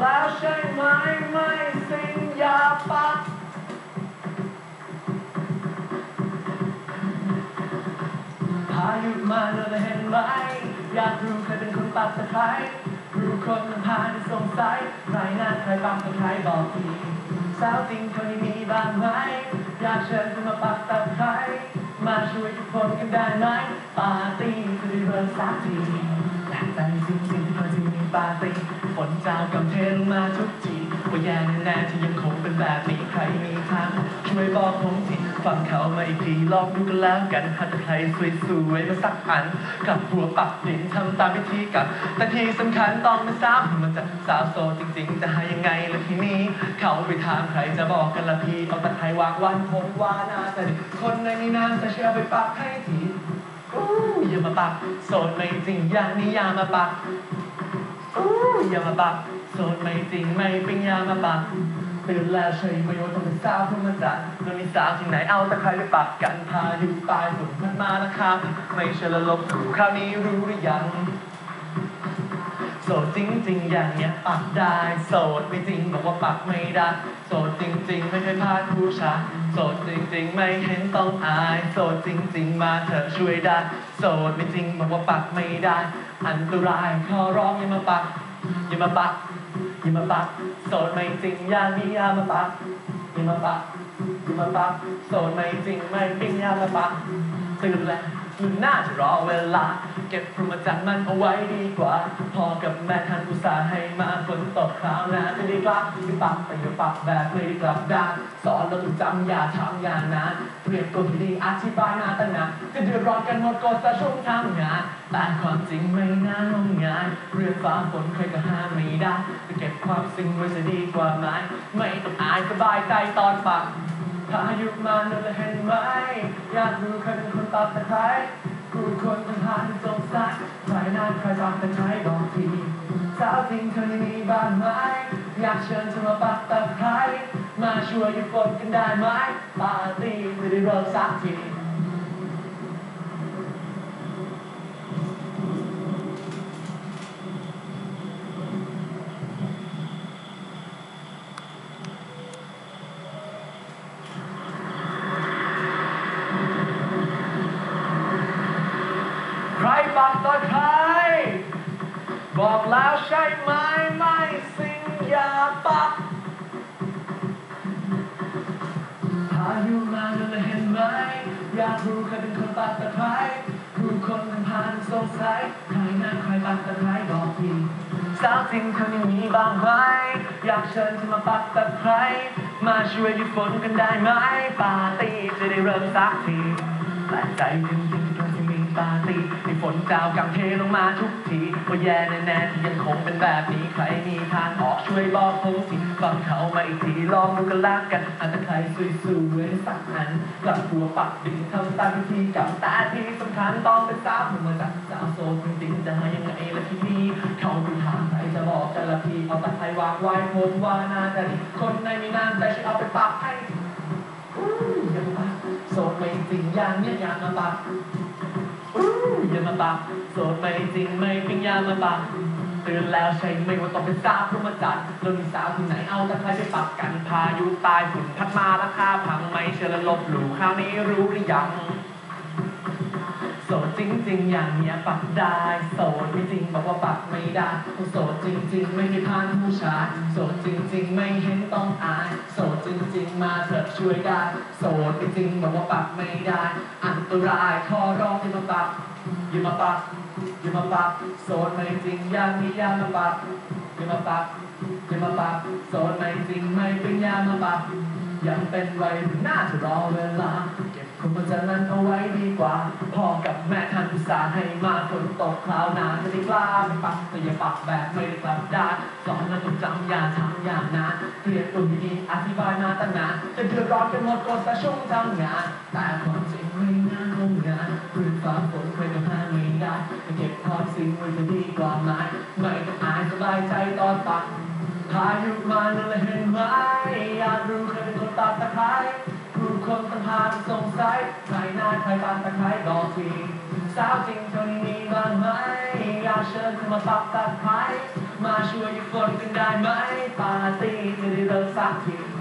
แล้วใช่ไหมไม่สิ่งอย่าปักพายุมาแล้วเห็นไหม อยากรู้ใครเป็นคนปักตะไคร้รู้คนมันพาที่สงสัยใครน่าใครปักตะไคร้บอกทีสาวจริงคนนี้มีบ้างไหม อยากเชิญคุณมาปักตะไคร้มาช่วยทุกคนกันได้ไหมปาร์ตี้จะได้เริ่มสักทีแปลกใจจริงๆ ปาร์ตี้ฝนจากกำเทลงมาทุกทีว่าแย่แน่ๆที่ยังคงเป็นแบบนี้ใครมีทางช่วยบอกผมทีฟังเขามาอีกทีลองดูกันแล้วกันหาแต่ใครสวยๆมาสักอันกับหัวปักดินทำตามพิธีกรรมแต่ที่สำคัญต้องเป็นสาวมันจะสาวโซจริง ๆ จะหายังไงล่ะทีนี้ เขาไปถามใครจะบอกกันละพี่เอาต่ใครวางวันผมว่าน่าจะดีคนในนี้นาจะเชื่อไปปักให้ทีกูอย่ามาปักโสดไม่จริงอย่างนี้อย่ามาปัก อย่ามาปักโสดไม่จริงไม่เป็นยามาปักตื่นแล้วใช่ไม่ว่าต้องเป็นสาวพรหมจันทร์แล้วมีสาวที่ไหนเอาแต่ใครไปปักกันพายุปลายฝนมันมาแล้วครับ ไม่เชื่อและลบถูกคราวนี้รู้หรือยัง โสดจริงๆอย่างเนี้ยปักได้โสดไม่จริงบอกว่าปักไม่ได้โสดจริงๆไม่เคยพลาดผู้ชายโสดจริงๆไม่เห็นต้องอายโสดจริงๆมาเถอช่วยได้โสดไม่จริงบอกว่าปักไม่ได้ อันตรายขอร้องอย่ามาปักอย่ามาปักอย่ามาปักโสดไม่จริงอย่างนี้อย่ามาปักอย่ามาปักอย่ามาปักโสดไม่จริงไม่ปิ้งอย่ามาปักตื่นแล้วน่าจะรอเวลา ก็บพรหมจันทร์มันเอาไว้ดีกว่า พอกับแม่ท่านอุตส่าห์ให้มาฝนตกคราวน้าจะได้กลับหรือปักแต่อย่าปักแบบไม่ได้กลับด้านสอนเราต้องจำอย่าทำอย่างนั้นเรียนตัวที่ดีอธิบายมาตั้งนานจะเดือดร้อนกันหมดก็จะช่วงทำงานแต่ความจริงไม่น่างงายเรื่องฟ้าฝนใครก็ห้ามไม่ได้จะเก็บความสิ่งไว้จะดีกว่าไหมไม่ต้องอายสบายใจตอนปักพายุมานั่นเห็นไหมอยากรู้ใครเป็นคนตัดตะไคร้ผู้คนทั้งหานสงสัย ใครน่าใครปักตะไคร้บอกทีสาวจริงเธอนี่มีบ้านไหมอยากเชิญเธอมาปักตะไคร้มาช่วยหยุดฝนกันได้ไหมปาร์ตี้ไม่ได้เริ่มสักที ใครปักตะไคร้ บอกแล้วใช่ไหมไม่สิ่งยาปักพายุมาแล้วเห็นไหม อยากรู้ใครเป็นคนปักตะไคร้ผู้คนทั้งผ่านสงสัยใครน่าใครปักตะไคร้บอกทีสาวจริงคนยังมีบ้างไหมอยากเชิญเธอมาปักตะไคร้มาช่วยหยุดฝนกันได้ไหมปาร์ตี้จะได้เริ่มสักทีแปลกใจจริง ตรงที่มีปาร์ตี้มีฝนจาวกำเทลงมาทุกทีว่าแย่แน่ๆที่ยังคงเป็นแบบนี้ใครมีทางออกช่วยบอกผมสิฟังเขามาอีกทีลองดูกันละกันอาจจะใครสวยๆสักอันกลับหัวปักดินทำตามพิธีกรรมแต่ที่สำคัญต้องเป็นสาวผมมาจากสาวโซจริงจะหายังไงละทีนี้เขาดูทางใครจะบอกแต่ละทีเอาตะไคร้วางไว้ผมว่าน่าจะดีคนในมีนานแต่ฉันเอาไปปักให้ย่ามาปักโสดไม่จริงอย่างเนี้ยอย่ามาปัก มาปักโสดไม่จริงไม่เป็นอยามาปักตื่นแล้วใช่ไหมว่าต้องเป็นสาวพรหมจันทร์แล้วมีสาวที่ไหนเอาตะไคร้ไปปักกันพายุตายฝุ่นพัดมาราคาพังไม่เชื่อและลบหลู่คราวนี้รู้หรือยังโสดจริง ๆ อย่างเนี้ยปักได้โสดไม่จริงบอกว่าปักไม่ได้โสดจริง ๆ ไม่ได้พานผู้ชายโสดจริง ๆ ไม่เห็นต้องอายโสดจริง ๆ มาเถอะช่วยได้โสดไม่จริงบอกว่าปักไม่ได้ อันตรายขอร้องอย่ามาปัก ย่ามาปักย่ามาปักโสดไม่จริงยางนี้อย่ามาปักย่ามาปักย่ามาปักโสดไม่จริงไม่เป็นยามาปักยังเป็นวัยรุ่นน่าจะรอเวลา เก็บคุณประจันนั้นเอาไว้ดีกว่า พ่อกับแม่ท่านอุตส่าห์ให้มาฝนตกคราวหนาจะได้กล้าไม่ปักแต่อย่าปักแบบไม่ได้กลับด้านสอนแล้วต้องจำอย่าทำอย่างนั้นเรียนตัวดีอธิบายมาตั้งนานจะเดือดร้อนกันหมดก็จะช่วงทำงานแต่ กว่าไหมไม่ต้องอายสบายใจตอนปักพายุมานั่นแหละเห็นไหมอยากรู้ใครเป็นคนตัดตะไคร้ผู้คนต่างพานสงสัยใครหน้าใครปานตะไคร้บอกทีสาวจริงเท่านี้มีบ้างไหมอยากเชิญเธอมาปักตะไคร้มาช่วยยุดฝนกันได้ไหมปาร์ตี้ไม่ได้เลิกสักที